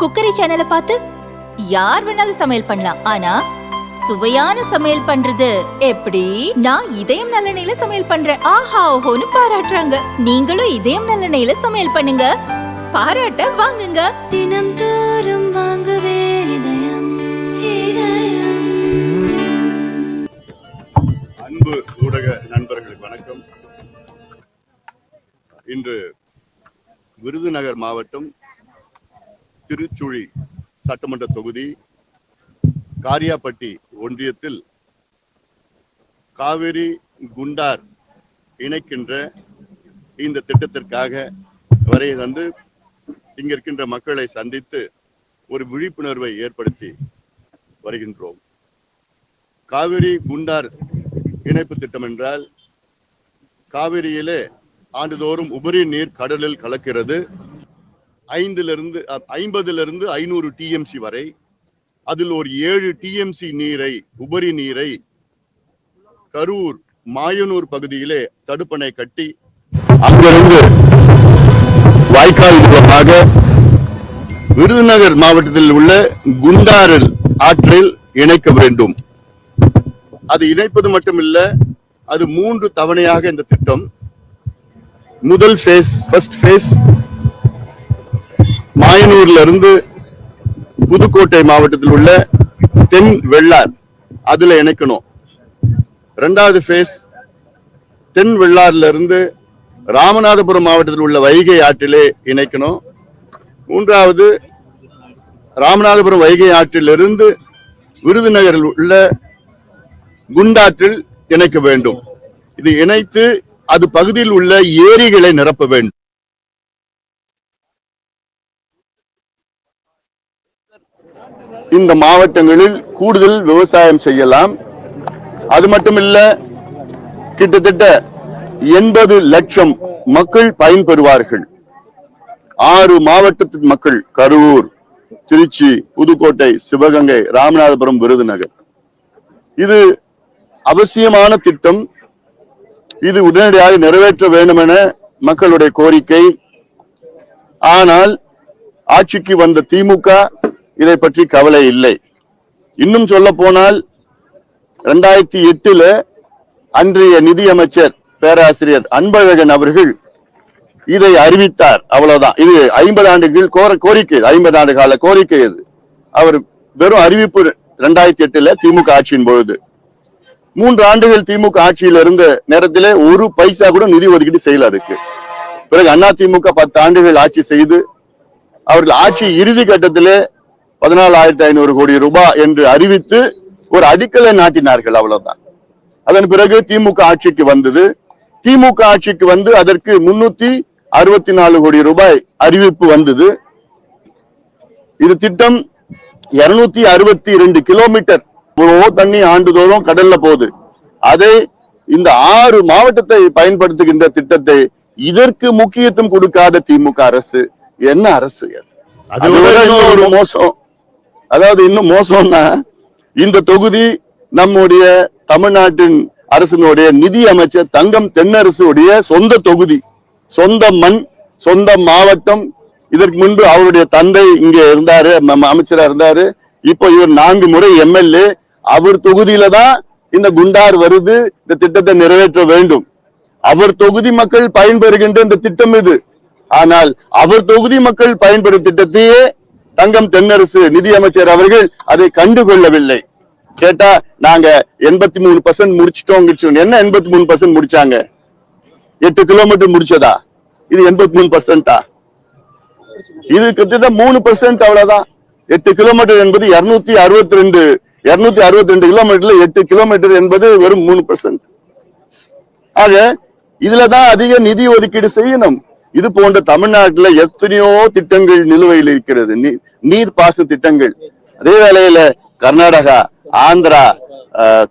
Cookery சேனலை பார்த்து யார் வேணாலும் சமையல் பண்ணலாம். ஆனா சுவையான சமையல் பண்றது எப்படி? நான் இதயம் நல்லெண்ணெயில சமையல் பண்றேன். ஆஹா ஓஹோன்னு பாராட்டுறாங்க. நீங்களும் இதயம் நல்லெண்ணெயில சமையல் பண்ணுங்க. பாராட்ட வாங்குங்க. தினம் தோறும் வாங்குவே இதயம் இதயம். அன்பு ஊடக நண்பர்களுக்கு வணக்கம். இன்று விருதுநகர் மாவட்டம் திருச்சுழி சட்டமன்ற தொகுதி காரியாப்பட்டி ஒன்றியத்தில் காவிரி குண்டார் இணைக்கின்ற இந்த திட்டத்திற்காக வரை வந்து இங்க இருக்கின்ற மக்களை சந்தித்து ஒரு விழிப்புணர்வை ஏற்படுத்தி வருகின்றோம். காவிரி குண்டார் இணைப்பு திட்டம் என்றால் காவிரியிலே ஆண்டுதோறும் உபரி நீர் கடலில் கலக்கிறது. ஐந்திலிருந்து ஐம்பதிலிருந்து ஐநூறு டிஎம்சி வரை அதில் ஒரு ஏழு டிஎம்சி நீரை உபரி நீரை கரூர் மாயனூர் பகுதியிலே தடுப்பணை கட்டி அங்கிருந்து வாய்க்கால் மூலமாக விருதுநகர் மாவட்டத்தில் உள்ள குண்டாரில் ஆற்றில் இணைக்க வேண்டும். அது இணைப்பது மட்டுமில்ல அது மூன்று தவணையாக இந்த திட்டம் முதல் ஃபேஸ் ஃபர்ஸ்ட் ஃபேஸ் மாயனூர்ல இருந்து புதுக்கோட்டை மாவட்டத்தில் உள்ள தென் வெள்ளார். அதுல இணைக்கணும். ரெண்டாவது ஃபேஸ் தென் வெள்ளாறுல இருந்து ராமநாதபுரம் மாவட்டத்தில் உள்ள வைகை ஆற்றிலே இணைக்கணும். மூன்றாவது ராமநாதபுரம் வைகை ஆற்றிலிருந்து விருதுநகரில் உள்ள குண்டாற்றில் இணைக்க வேண்டும். இது இணைத்து அது பகுதியில் உள்ள ஏரிகளை நிரப்ப வேண்டும். இந்த மாவட்டங்களில் கூடுதல் விவசாயம் செய்யலாம். அது மட்டுமில்ல கிட்டத்தட்ட எண்பது லட்சம் மக்கள் பயன்பெறுவார்கள். ஆறு மாவட்டத்தின் மக்கள் கரூர் திருச்சி புதுக்கோட்டை சிவகங்கை ராமநாதபுரம் விருதுநகர். இது அவசியமான திட்டம். இது உடனடியாக நிறைவேற்ற வேண்டும் என மக்களுடைய கோரிக்கை. ஆனால் ஆட்சிக்கு வந்த திமுக இதை பற்றி கவலை இல்லை. இன்னும் சொல்ல போனால் இரண்டாயிரத்தி எட்டுல அன்றைய நிதியமைச்சர் பேராசிரியர் அன்பழகன் அவர்கள் இதை அறிவித்தார். அவ்வளவுதான். இது ஐம்பது ஆண்டுகள் கோர கோரிக்கை ஐம்பது ஆண்டு கால கோரிக்கை இது. அவர் வெறும் அறிவிப்பு இரண்டாயிரத்தி எட்டுல திமுக ஆட்சியின் பொழுது. மூன்று ஆண்டுகள் திமுக ஆட்சியில் இருந்த நேரத்திலே ஒரு பைசா கூட நிதி ஒதுக்கீடு செய்யல அதுக்கு. பிறகு அண்ணா திமுக பத்து ஆண்டுகள் ஆட்சி செய்து அவர்கள் ஆட்சி இறுதி கட்டத்திலே பதினாலாயிரத்தி ஐநூறு கோடி ரூபாய் என்று அறிவித்து ஒரு அடிக்கலை நாட்டினார்கள் அவ்வளவுதான். அதன் பிறகு திமுக ஆட்சிக்கு வந்தது. திமுக ஆட்சிக்கு வந்து அதற்கு முன்னூத்தி அறுபத்தி நாலு கோடி ரூபாய் அறிவிப்பு வந்தது. இது திட்டம் இருநூத்தி அறுபத்தி ரெண்டு கிலோமீட்டர். தண்ணி ஆண்டுதோறும் கடல்ல போகுது. அதை இந்த ஆறு மாவட்டத்தை பயன்படுத்துகின்ற திட்டத்தை இதற்கு முக்கியத்துவம் கொடுக்காத திமுக அரசு என்ன அரசு அது? ஒரு மோசம். அதாவது இன்னும் மோசம்னா இந்த தொகுதி நம்முடைய தமிழ்நாட்டின் அரசினுடைய நிதி அமைச்சர் தங்கம் தென்னரசுடைய சொந்த தொகுதி சொந்த மண் சொந்த மாவட்டம். இதற்கு முன்பு அவருடைய தந்தை இங்கே இருந்தாரு அமைச்சரா இருந்தாரு. இப்போ இவர் நான்கு முறை எம்எல்ஏ. அவர் தொகுதியில தான் இந்த குண்டார் வருது இந்த திட்டத்தை நிறைவேற்ற வேண்டும். அவர் தொகுதி மக்கள் பயன்பெறுகின்ற இந்த திட்டம் இது. ஆனால் அவர் தொகுதி மக்கள் பயன்பெறும் திட்டத்தையே தங்கம் தென்னரசு நிதி அமைச்சர் அவர்கள் அதை கண்டுகொள்ளவில்லை. கேட்டா நாங்க எண்பத்தி மூணு பர்சன்ட் முடிச்சிட்டோம் என்ன எண்பத்தி மூணு பர்சன்ட் முடிச்சாங்க? எட்டு கிலோமீட்டர் முடிச்சதா? இது எண்பத்தி மூணு பர்சன்டா இது கிட்டத்தட்ட மூணு பர்சன்ட் அவ்வளவுதான். எட்டு கிலோமீட்டர் என்பது இருநூத்தி அறுபத்தி ரெண்டு இருநூத்தி அறுபத்தி ரெண்டு கிலோமீட்டர்ல எட்டு கிலோமீட்டர் என்பது வெறும் மூணு பர்சன்ட் ஆக இதுலதான் அதிக நிதி ஒதுக்கீடு செய்யணும். இது போன்ற தமிழ்நாட்டுல எத்தனையோ திட்டங்கள் நிலுவையில் இருக்கிறது. நீ- நீர் பாச திட்டங்கள். அதே வேளையில கர்நாடகா ஆந்திரா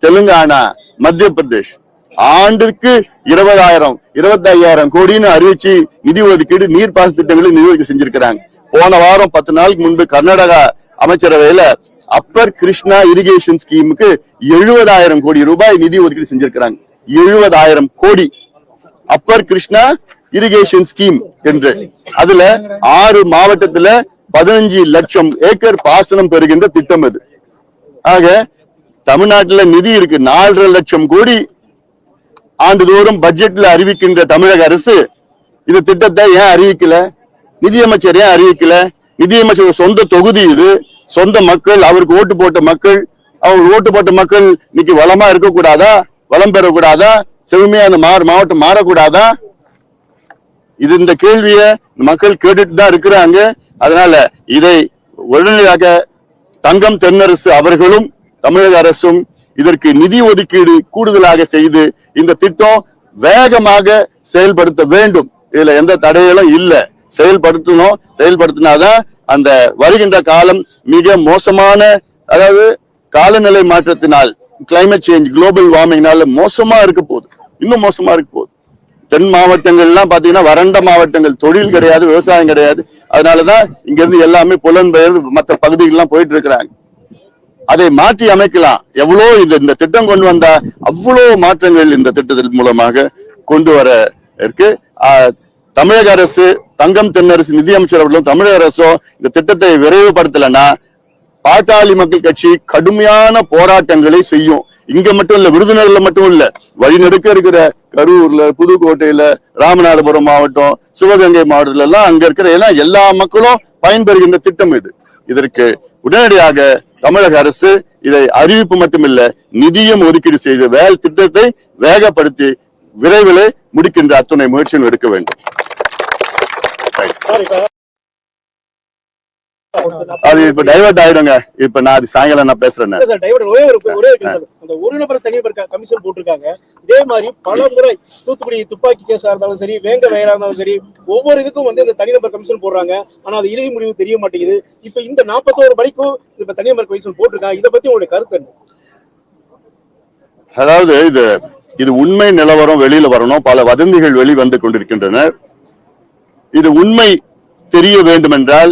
தெலுங்கானா மத்திய பிரதேஷ் ஆண்டுக்கு இருபதாயிரம் இருபத்தி ஐயாயிரம் கோடின்னு அறிவிச்சு நிதி ஒதுக்கீடு நீர் பாச திட்டங்களை நிதி செஞ்சிருக்கிறாங்க. போன வாரம் பத்து நாளுக்கு முன்பு கர்நாடகா அமைச்சரவையில அப்பர் கிருஷ்ணா இரிகேஷன் ஸ்கீமுக்கு எழுபதாயிரம் கோடி ரூபாய் நிதி ஒதுக்கீடு செஞ்சிருக்கிறாங்க. எழுபதாயிரம் கோடி. அப்பர் கிருஷ்ணா இரிகேஷன் ஸ்கீம் என்று. அதுல ஆறு மாவட்டத்துல பதினஞ்சு லட்சம் ஏக்கர் பாசனம் பெறுகின்ற திட்டம் அது. ஆக தமிழ்நாட்டுல நிதி இருக்கு நாலரை லட்சம் கோடி. ஆண்டுதோறும் பட்ஜெட்ல அறிவிக்கின்ற தமிழக அரசு இந்த திட்டத்தை ஏன் அறிவிக்கல? நிதியமைச்சர் ஏன் அறிவிக்கல? நிதியமைச்சர் சொந்த தொகுதி இது. சொந்த மக்கள் அவருக்கு ஓட்டு போட்ட மக்கள். அவர் ஓட்டு போட்ட மக்கள் இன்னைக்கு வளமா இருக்கக்கூடாதா? வளம் பெறக்கூடாதா? செழுமையா அந்த மாறு மாவட்டம் மாறக்கூடாதா? இது இந்த கேள்விய மக்கள் கேட்டுட்டு தான் இருக்கிறாங்க. அதனால இதை உடனடியாக தங்கம் தென்னரசு அவர்களும் தமிழக அரசும் இதற்கு நிதி ஒதுக்கீடு கூடுதலாக செய்து இந்த திட்டம் வேகமாக செயல்படுத்த வேண்டும். இதுல எந்த தடைகளும் இல்லை. செயல்படுத்தணும். செயல்படுத்தினாதான் அந்த வருகின்ற காலம் மிக மோசமான அதாவது காலநிலை மாற்றத்தினால் கிளைமேட் சேஞ்ச் குளோபல் வார்மிங்னால மோசமா இருக்க போகுது. இன்னும் மோசமா இருக்க போகுது. தென் மாவட்டங்கள்லாம் பாத்தீங்கன்னா வறண்ட மாவட்டங்கள். தொழில் கிடையாது விவசாயம் கிடையாது. அதனாலதான் இங்க இருந்து எல்லாமே புலன்பெயர்ந்து மற்ற பகுதிகள்லாம் போயிட்டு இருக்கிறாங்க அதை மாற்றி அமைக்கலாம். எவ்வளோ இந்த இந்த திட்டம் கொண்டு வந்தா அவ்வளோ மாற்றங்கள் இந்த திட்டத்தின் மூலமாக கொண்டு வர இருக்கு. தமிழக அரசு தங்கம் தென்னரசு நிதியமைச்சர் அவர்களும் தமிழக அரசும் இந்த திட்டத்தை விரைவுபடுத்தலைன்னா பாட்டாளி மக்கள் கட்சி கடுமையான போராட்டங்களை செய்யும். இங்க மட்டும் இல்ல விருதுநகர்ல மட்டும் இல்ல வழிநெடுக்க இருக்கிற கரூர்ல புதுக்கோட்டையில ராமநாதபுரம் மாவட்டம் சிவகங்கை மாவட்டத்துல எல்லாம் அங்க இருக்கிற ஏன்னா எல்லா மக்களும் பயன்பெறுகின்ற திட்டம் இது. இதற்கு உடனடியாக தமிழக அரசு இதை அறிவிப்பு மட்டுமில்ல நிதியம் ஒதுக்கீடு செய்து வேல் திட்டத்தை வேகப்படுத்தி விரைவில் முடிக்கின்ற அத்துணை முயற்சியும் எடுக்க வேண்டும். அது இப்ப டைவர்ட் ஆயிடுங்க. இப்ப நான் அது சாயங்காலம் நான் பேசுறேன். அந்த ஒரு நபர் தனிநபர் கமிஷன் போட்டிருக்காங்க. இதே மாதிரி பல முறை தூத்துக்குடி துப்பாக்கி கேஸா இருந்தாலும் சரி வேங்க வயலா இருந்தாலும் சரி ஒவ்வொரு இதுக்கும் வந்து இந்த தனிநபர் கமிஷன் போடுறாங்க. ஆனா அது இறுதி முடிவு தெரிய மாட்டேங்குது. இப்ப இந்த நாற்பத்தோரு படிக்கும் இப்ப தனிநபர் கமிஷன் போட்டிருக்காங்க. இதை பத்தி உங்களுடைய கருத்து என்ன? அதாவது இது இது உண்மை நிலவரம் வெளியில வரணும். பல வதந்திகள் வெளிவந்து கொண்டிருக்கின்றன. இது உண்மை தெரிய வேண்டும் என்றால்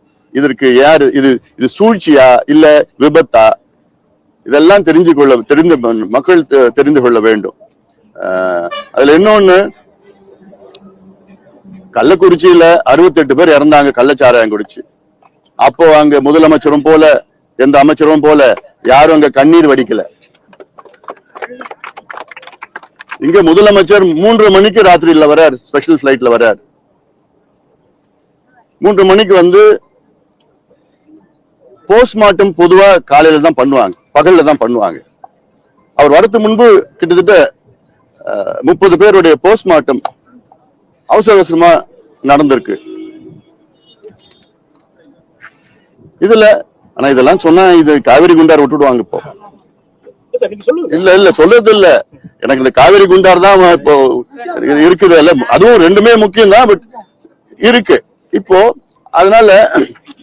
இதற்கு யாரு இது இது சூழ்ச்சியா இல்ல விபத்தா? இதெல்லாம் தெரிஞ்சு கொள்ள தெரிந்து மக்கள் தெரிந்து கொள்ள வேண்டும். அதுல இன்னொன்னு கள்ளக்குறிச்சியில அறுபத்தி எட்டு பேர் இறந்தாங்க கள்ளச்சாராயம் குடிச்சு அப்போ அங்க முதலமைச்சரும் போல எந்த அமைச்சரும் போல யாரும் அங்க கண்ணீர் வடிக்கல. இங்க முதலமைச்சர் மூன்று மணிக்கு ராத்திரியில வர்றார் ஸ்பெஷல் பிளைட்ல வர்றார். மூன்று மணிக்கு வந்து போஸ்ட்மார்ட்டம் பொதுவா காலையில தான் பண்ணுவாங்க. பகல்ல தான் பண்ணுவாங்க. அவர் வரது முன்பு கிட்டத்தட்ட முப்பது பேருடைய போஸ்ட்மார்ட்டம் அவசர அவசரமா நடந்திருக்கு. இதுல ஆனா இதெல்லாம் சொன்னா இது காவிரி குண்டார் விட்டுடுவாங்க இப்போ. இல்ல இல்ல சொல்றது இல்ல எனக்கு இந்த காவிரி குண்டார் தான் இப்போ இருக்குது அதுவும் ரெண்டுமே முக்கியம் தான் பட் இருக்கு. இப்போ அதனால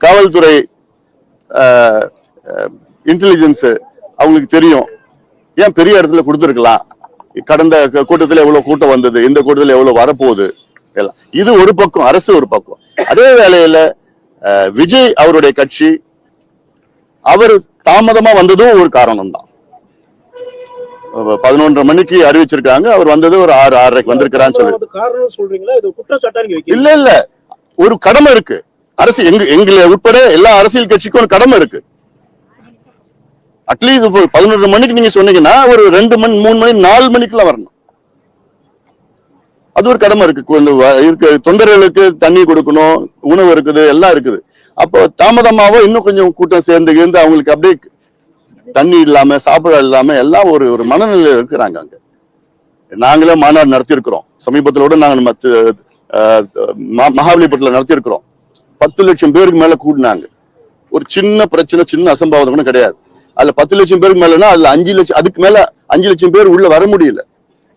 காவல்துறை இன்டெலிஜென்ஸ் அவங்களுக்கு தெரியும். ஏன் பெரிய இடத்துல கொடுத்துருக்கலாம்? கடந்த கூட்டத்துல எவ்வளவு கூட்டம் வந்தது? இந்த கூட்டத்துல எவ்வளவு வரப்போகுது? எல்லாம். இது ஒரு பக்கம் அரசு ஒரு பக்கம். அதே வேளையில விஜய் அவருடைய கட்சி அவர் தாமதமா வந்ததும் ஒரு காரணம் தான் பதினொன்றரை மணிக்கு அறிவிச்சிருக்காங்க. அவர் வந்தது ஒரு ஆறு ஆறரைக்கு வந்திருக்கிறான்னு சொல்லி இல்ல இல்ல. ஒரு கடமை இருக்கு. அரசு எங்க எங்களை உட்பட எல்லா அரசியல் கட்சிக்கும் கடமை இருக்கு. அட்லீஸ்ட் இப்போ பதினொரு மணிக்கு நீங்க சொன்னீங்கன்னா ஒரு ரெண்டு மணி மூணு மணி நாலு மணிக்குள்ள வரணும். அது ஒரு கடமை இருக்கு. கொஞ்சம் இருக்கு தொண்டர்களுக்கு தண்ணி கொடுக்கணும் உணவு இருக்குது எல்லாம் இருக்குது. அப்போ தாமதமாவோ இன்னும் கொஞ்சம் கூட்டம் சேர்ந்து இருந்து அவங்களுக்கு அப்படியே தண்ணி இல்லாம சாப்பிட இல்லாம எல்லாம் ஒரு ஒரு மனநிலையில இருக்கிறாங்க அங்க. நாங்களே மாநாடு நடத்தியிருக்கிறோம். சமீபத்தில் கூட நாங்கள் மத்த மகாபலிபுரத்தில் நடத்தியிருக்கிறோம். பத்து லட்சம் பேருக்கு மேல கூடினாங்க. ஒரு சின்ன பிரச்சனை சின்ன அசம்பாவிதம் கூட கிடையாது. அதுல பத்து லட்சம் பேருக்கு மேலனா அதுல அஞ்சு லட்சம் அதுக்கு மேல அஞ்சு லட்சம் பேர் உள்ள வர முடியல.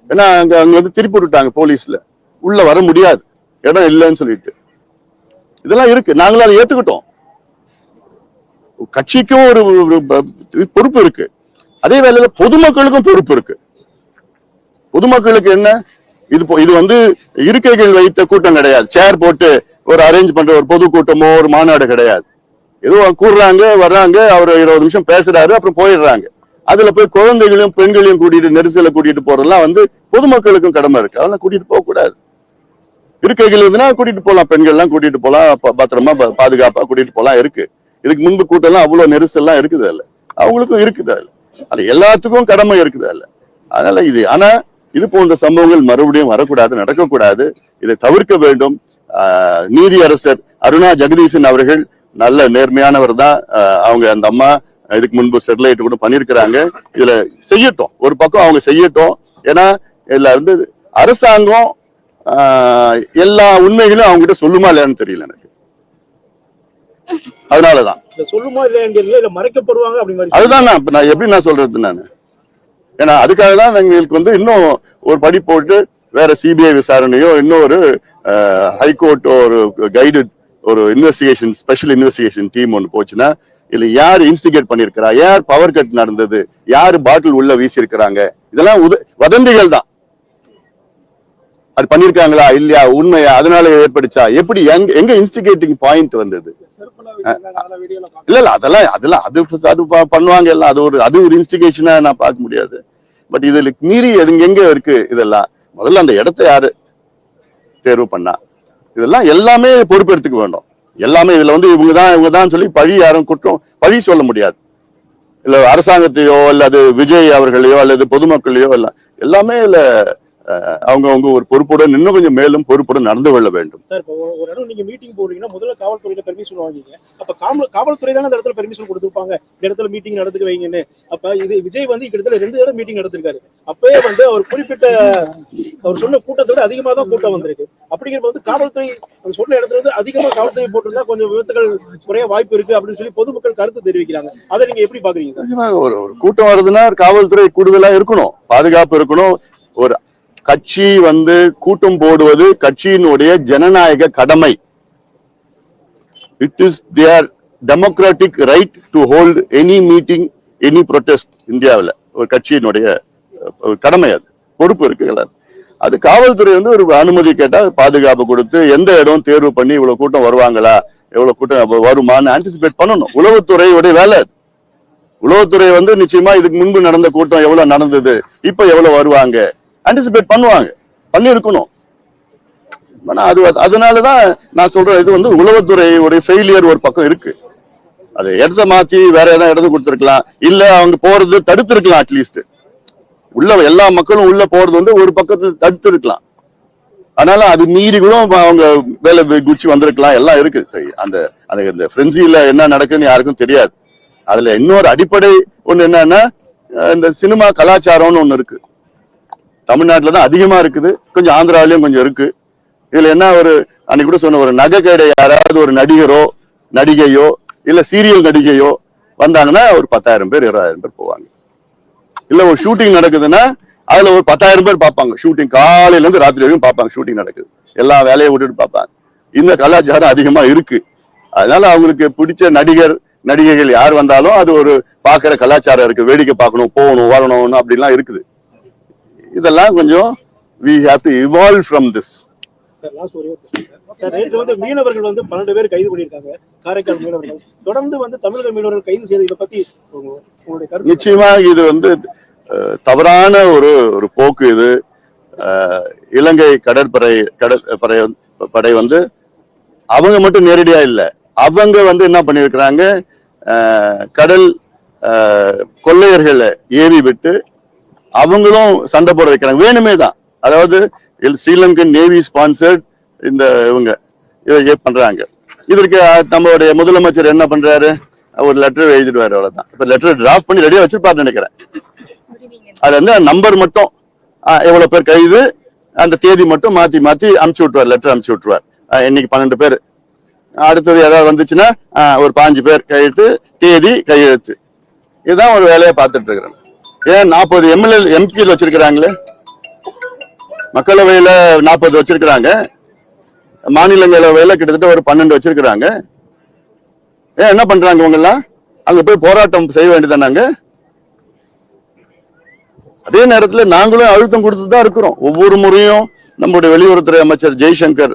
ஏன்னா அங்க அங்க வந்து திருப்பி விட்டாங்க போலீஸ்ல. உள்ள வர முடியாது. இடம் இல்லைன்னு சொல்லிட்டு. இதெல்லாம் இருக்கு. நாங்களும் அதை ஏத்துக்கிட்டோம். கட்சிக்கும் ஒரு பொறுப்பு இருக்கு. அதே வேலையில பொதுமக்களுக்கும் பொறுப்பு இருக்கு. பொதுமக்களுக்கு என்ன? இது இது வந்து இருக்கைகள் வைத்த கூட்டம் கிடையாது. சேர் போட்டு ஒரு அரேஞ்ச் பண்ற ஒரு பொது கூட்டமோ ஒரு மாநாடு கிடையாது. ஏதோ கூடுறாங்க வர்றாங்க அவர் இருபது நிமிஷம் பேசுறாரு அப்புறம் போயிடுறாங்க. அதுல போய் குழந்தைகளையும் பெண்களையும் கூட்டிட்டு நெரிசல கூட்டிட்டு போறதெல்லாம் வந்து பொதுமக்களுக்கும் கடமை இருக்கு. அதெல்லாம் கூட்டிட்டு போக கூடாது. இருக்கைகள் இருந்துன்னா கூட்டிட்டு போலாம். பெண்கள் எல்லாம் கூட்டிட்டு போலாம். பத்திரமா பாதுகாப்பா கூட்டிட்டு போலாம். இருக்கு. இதுக்கு முன்பு கூட்டம் எல்லாம் அவ்வளவு நெரிசல்லாம் இருக்குது அதுல. அவங்களுக்கும் இருக்குது அதுல. அது எல்லாத்துக்கும் கடமை இருக்குது அதுல. அதனால இது ஆனா இது போன்ற சம்பவங்கள் மறுபடியும் வரக்கூடாது நடக்கக்கூடாது. இதை தவிர்க்க வேண்டும். நீதியரசர் அருணா ஜெகதீசன் அவர்கள் நல்ல நேர்மையானவர் தான். அவங்க அந்த அம்மா இதுக்கு முன்பு ஸ்டெர்லைட் கூட பண்ணியிருக்கிறாங்க. இதுல செய்யட்டும். ஒரு பக்கம் அவங்க செய்யட்டும். ஏன்னா இதுல வந்து அரசாங்கம் எல்லா உண்மைகளும் அவங்க கிட்ட சொல்லுமா இல்லையான்னு தெரியல எனக்கு. அதனாலதான். சொல்லுமா இல்லையாங்கிறதுல இல்ல மறைக்கப்படுவாங்க அப்படி அதுதான் நான் நான் எப்படி நான் சொல்றது நான்? ஏன்னா அதுக்காக தான் எங்களுக்கு வந்து இன்னும் ஒரு படி போட்டு வேற சிபிஐ விசாரணையோ இன்னொரு ஹைகோர்ட் ஒரு கைடட் ஒரு இன்வெஸ்டிகேஷன் ஸ்பெஷல் இன்வெஸ்டிகேஷன் டீம் ஒன்று போச்சுன்னா இல்லை யார் இன்ஸ்டிகேட் பண்ணிருக்கிறா? யார் பவர் கட் நடந்தது? யார் பாட்டில் உள்ள வீசியிருக்கிறாங்க? இதெல்லாம் உத வதந்திகள் தான். அது பண்ணிருக்காங்களா? இல்லையா? உண்மையா? அதனால ஏற்படுச்சா? எப்படி எங்க எங்க இன்ஸ்டிகேட்டிங் பாயிண்ட் வந்தது? இல்ல இல்ல அதெல்லாம் அதெல்லாம் அது அது பண்ணுவாங்க எல்லாம். அது ஒரு அது ஒரு இன்ஸ்டிகேஷனா நான் பார்க்க முடியாது. பட் இதுல மீறி எங்க இருக்கு இதெல்லாம்? முதல்ல அந்த இடத்தை யாரு தேர்வு பண்ணா? இதெல்லாம் எல்லாமே பொறுப்பெடுத்துக்க வேண்டும். எல்லாமே இதுல வந்து இவங்க தான் இவங்க தான் சொல்லி பழி யாரும் குற்றம் பழி சொல்ல முடியாது. இல்ல அரசாங்கத்தையோ அல்லது விஜய் அவர்களையோ அல்லது பொதுமக்களையோ எல்லாம் எல்லாமே இல்ல அவங்க அவங்க ஒரு பொறுப்புடன் இன்னும் கொஞ்சம் மேலும் பொறுப்புடன் நடந்து கொள்ள வேண்டும். சார் ஒரு- இடம் நீங்க மீட்டிங் போடுறீங்கன்னா முதல்ல காவல்துறையில பெர்மிஷன் வாங்கிங்க அப்ப காவல் காவல்துறை தானே அந்த இடத்துல பெர்மிஷன் கொடுத்துருப்பாங்க. இந்த இடத்துல மீட்டிங் நடந்துக்க வைங்கன்னு. அப்ப இது விஜய் வந்து கிட்டத்தட்ட ரெண்டு தடவை மீட்டிங் நடத்திருக்காரு. அப்பவே வந்து அவர் குறிப்பிட்ட அவர் சொன்ன கூட்டத்தை விட அதிகமா தான் கூட்டம் வந்திருக்கு. அப்படிங்கிறப்ப வந்து காவல்துறை அவர் சொன்ன இடத்துல வந்து அதிகமா காவல்துறை போட்டிருந்தா கொஞ்சம் விபத்துகள் குறைய வாய்ப்பு இருக்கு அப்படின்னு சொல்லி பொதுமக்கள் கருத்து தெரிவிக்கிறாங்க. அதை நீங்க எப்படி பாக்குறீங்க ஒரு கூட்டம் வருதுன்னா காவல்துறை கூடுதலா இருக்கணும். பாதுகாப்பு இருக்கணும். ஒரு கட்சி வந்து கூட்டம் போடுவது கட்சியினுடைய ஜனநாயக கடமை. It is their democratic right to hold any meeting any protest இந்தியாவில். ஒரு கட்சியினுடைய கடமை அது. பொறுப்பு இருக்கு அது காவல்துறை வந்து ஒரு அனுமதி கேட்டால் பாதுகாப்பு கொடுத்து எந்த இடம் தேர்வு பண்ணி இவ்வளவு கூட்டம் வருவாங்களா எவ்வளவு கூட்டம் வருமானு வருமான்னு ஆன்டிசிபேட் பண்ணணும். உளவுத்துறையுடைய வேலை உளவுத்துறை வந்து நிச்சயமா இதுக்கு முன்பு நடந்த கூட்டம் எவ்வளவு நடந்தது இப்ப எவ்வளவு வருவாங்க ஆன்டிசிபேட் பண்ணுவாங்க பண்ணியிருக்கணும். ஆனா அது அதனால தான் நான் சொல்றேன் இது வந்து உளவுத்துறையுடைய ஃபெயிலியர் ஒரு பக்கம் இருக்கு. அது இடத்த மாத்தி வேற ஏதாவது இடத்த கொடுத்துருக்கலாம். இல்ல அவங்க போறது தடுத்துருக்கலாம் அட்லீஸ்ட் உள்ள எல்லா மக்களும் உள்ள போறது வந்து ஒரு பக்கத்துல தடுத்துருக்கலாம். அதனால அது மீறி கூட அவங்க வேலை குச்சி வந்திருக்கலாம். எல்லாம் இருக்கு. சரி அந்த அந்த இந்த ஃப்ரெண்ட்ஸில என்ன நடக்குதுன்னு யாருக்கும் தெரியாது. அதுல இன்னொரு அடிப்படை ஒண்ணு என்னன்னா இந்த சினிமா கலாச்சாரம்னு ஒண்ணு இருக்கு. தமிழ்நாட்டில் தான் அதிகமா இருக்குது. கொஞ்சம் ஆந்திராவிலையும் கொஞ்சம் இருக்கு. இதுல என்ன ஒரு அன்னைக்கு கூட சொன்ன ஒரு நகை கடை யாராவது ஒரு நடிகரோ நடிகையோ இல்ல சீரியல் நடிகையோ வந்தாங்கன்னா ஒரு பத்தாயிரம் பேர் இருபதாயிரம் பேர் போவாங்க. இல்ல ஒரு ஷூட்டிங் நடக்குதுன்னா அதுல ஒரு பத்தாயிரம் பேர் பார்ப்பாங்க. ஷூட்டிங் காலையில இருந்து ராத்திரி வரைக்கும் பார்ப்பாங்க ஷூட்டிங் நடக்குது. எல்லா வேலையை விட்டுட்டு பார்ப்பாங்க. இந்த கலாச்சாரம் அதிகமா இருக்கு. அதனால அவங்களுக்கு பிடிச்ச நடிகர் நடிகைகள் யார் வந்தாலும் அது ஒரு பாக்குற கலாச்சாரம் இருக்கு. வேடிக்கை பார்க்கணும் போகணும் வரணும்னு அப்படிலாம் இருக்குது. இதெல்லாம் கொஞ்சம் we have to evolve from this மீனவர்கள் வந்து பன்னெண்டு பேர் கைது பண்ணியிருக்காங்க. காரைக்கால் மீனவர்கள். தொடர்ந்து வந்து தமிழக மீனவர்கள் கைது செய்து இதை பத்தி நிச்சயமா இது வந்து தவறான ஒரு ஒரு போக்கு இது. இலங்கை கடற்படை கடற்படை படை வந்து அவங்க மட்டும் நேரடியா இல்ல. அவங்க வந்து என்ன பண்ணிருக்கிறாங்க அஹ், கடல் கொள்ளையர்களை ஏவி விட்டு அவங்களும் சண்டை போட வைக்கிறாங்க. வேணுமே தான் அதாவது ஸ்ரீலங்கன் நேவி ஸ்பான்சர்ட் இந்த இவங்க இதை பண்றாங்க. இதற்கு நம்மளுடைய முதலமைச்சர் என்ன பண்றாரு? ஒரு லெட்டர் எழுதிடுவாரு அவ்வளவுதான். இப்ப லெட்டர் டிராஃப்ட் பண்ணி ரெடியா வச்சிருப்பாரு நினைக்கிறேன். அதுல வந்து நம்பர் மட்டும் எவ்வளவு பேர் கைது அந்த தேதி மட்டும் மாத்தி மாத்தி அமுச்சு விட்டுருவார் லெட்டர் அமுச்சு விட்டுருவார். இன்னைக்கு பன்னெண்டு பேர். அடுத்தது ஏதாவது வந்துச்சுன்னா ஒரு பாஞ்சு பேர் கையெழுத்து தேதி கையெழுத்து. இதுதான் ஒரு வேலையை பார்த்துட்டு இருக்கிறேன். ஏன் நாற்பது எம்எல்ஏ எம்பியில் வச்சிருக்கிறாங்களே? மக்களவையில் நாற்பது வச்சிருக்கிறாங்க. மாநிலங்களவையில் கிட்டத்தட்ட ஒரு பன்னெண்டு வச்சிருக்கிறாங்க. ஏன் என்ன பண்றாங்க இவங்கெல்லாம்? அங்கே அங்க போய் போராட்டம் செய்ய வேண்டியதானாங்க அதே நேரத்தில் நாங்களும் அழுத்தம் கொடுத்து தான் இருக்கிறோம். ஒவ்வொரு முறையும் நம்முடைய வெளியுறவுத்துறை அமைச்சர் ஜெய்சங்கர்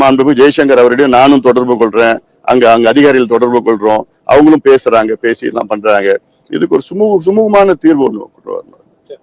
மாண்புமிகு ஜெய்சங்கர் அவரிடையும் நானும் தொடர்பு கொள்றேன். அங்க அங்க அதிகாரிகள் தொடர்பு கொள்றோம். அவங்களும் பேசுறாங்க பேசி எல்லாம் பண்றாங்க. இதுக்கு ஒரு சுமூக சுமூகமான தீர்வு ஒன்று கொண்டு வரணும் சரி